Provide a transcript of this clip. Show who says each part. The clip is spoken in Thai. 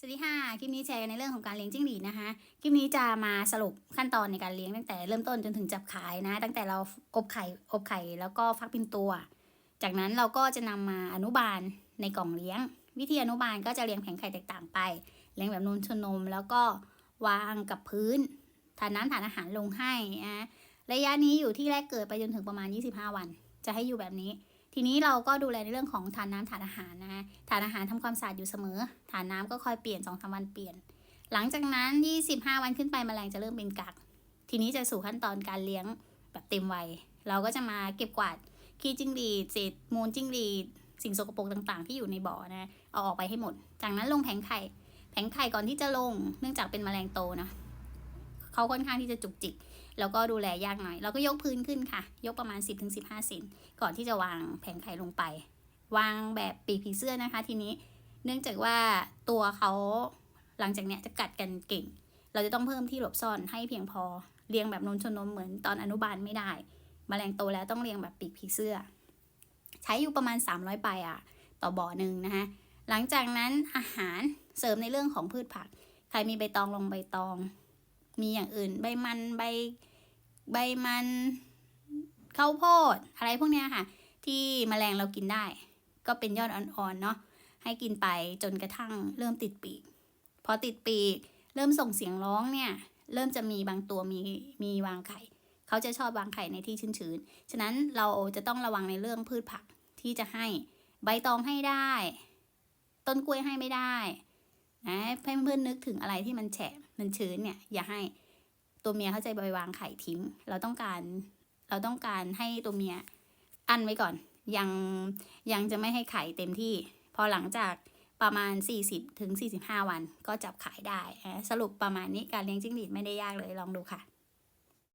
Speaker 1: สวัสดีค่ะ คลิปนี้แชร์กันในเรื่องของการเลี้ยงจิ้งหรีดนะคะ คลิปนี้จะมาสรุปขั้นตอนในการเลี้ยงตั้งแต่เริ่มต้นจนถึงจับขายนะ ตั้งแต่เราอบไข่อบไข่แล้วก็ฟักเป็นตัว จากนั้นเราก็จะนำมาอนุบาลในกล่องเลี้ยง วิธีอนุบาลก็จะเลี้ยงแผงไข่แตกต่างไป เลี้ยงแบบนูนชนนม แล้วก็วางกับพื้นทานน้ำทานอาหารลงให้นะระยะนี้อยู่ที่แรกเกิดไปจนถึงประมาณ 25 วัน จะให้อยู่แบบนี้ ทีนี้เราก็ดูแลในเรื่องของทานน้ำทานอาหารนะทานอาหารทำความสะอาดอยู่เสมอทานน้ำก็คอยเปลี่ยน2อสวันเปลี่ยน หลังจากนั้น 25 วันขึ้นไปแมลงจะเริ่มเป็นกัก ทีนี้จะสู่ขั้นตอนการเลี้ยงแบบเต็มวัย เราก็จะมาเก็บกวาดขี้จิ้งหรีดเศษมูลจิ้งหรีดสิ่งสกปรกต่างๆ ที่อยู่ในบ่อนะเอาออกไปให้หมด จากนั้นลงแผงไข่ แผงไข่ก่อนที่จะลง เนื่องจากเป็นแมลงโตนะ เขาค่อนข้างที่จะจุกจิก แล้วก็ดูแลยากหน่อย เราก็ยกพื้นขึ้นค่ะ ยกประมาณ 10-15เซนก่อนที่จะวางแผงไข่ลงไป วางแบบปีกผีเสื้อนะคะ ทีนี้เนื่องจากว่าตัวเขาหลังจากเนี้ยจะกัดกันเก่ง เราจะต้องเพิ่มที่หลบซ่อนให้เพียงพอเลี้ยงแบบนนชนนมเหมือนตอนอนุบาลไม่ได้แมลงโตแล้วต้องเลี้ยงแบบปีกผีเสื้อ ใช้อยู่ประมาณ 300ไปอะ ต่อบ่อหนึ่งนะคะหลังจากนั้นอาหารเสริมในเรื่องของพืชผัก ใครมีใบตองลงใบตอง มีอย่างอื่น ใบมันใบใบมันข้าวโพดอะไรพวกเนี้ยค่ะ ที่แมลงเรากินได้ ก็เป็นยอดอ่อนๆเนาะให้กินไปจนกระทั่งเริ่มติดปีกพอติดปีก เริ่มส่งเสียงร้องเนี่ยเริ่มจะมีบางตัวมีมีวางไข่เขาจะชอบวางไข่ในที่ชื้นๆ ฉะนั้นเราจะต้องระวังในเรื่องพืชผักที่จะให้ใบตองให้ได้ ต้นกล้วยให้ไม่ได้ นะให้เพื่อนนึกถึงอะไรที่มันแฉะมันชื้นเนี่ยอย่าให้ตัวเมียเขาจะไปวางไข่ทิ้ง เราต้องการเราต้องการให้ตัวเมียอั้นไว้ก่อน ยังยังจะไม่ให้ไข่เต็มที่ พอหลังจากประมาณ 40ถึง45 วันก็จับขายได้ สรุปประมาณนี้การเลี้ยงจิ้งหรีดไม่ได้ยากเลยลองดูค่ะ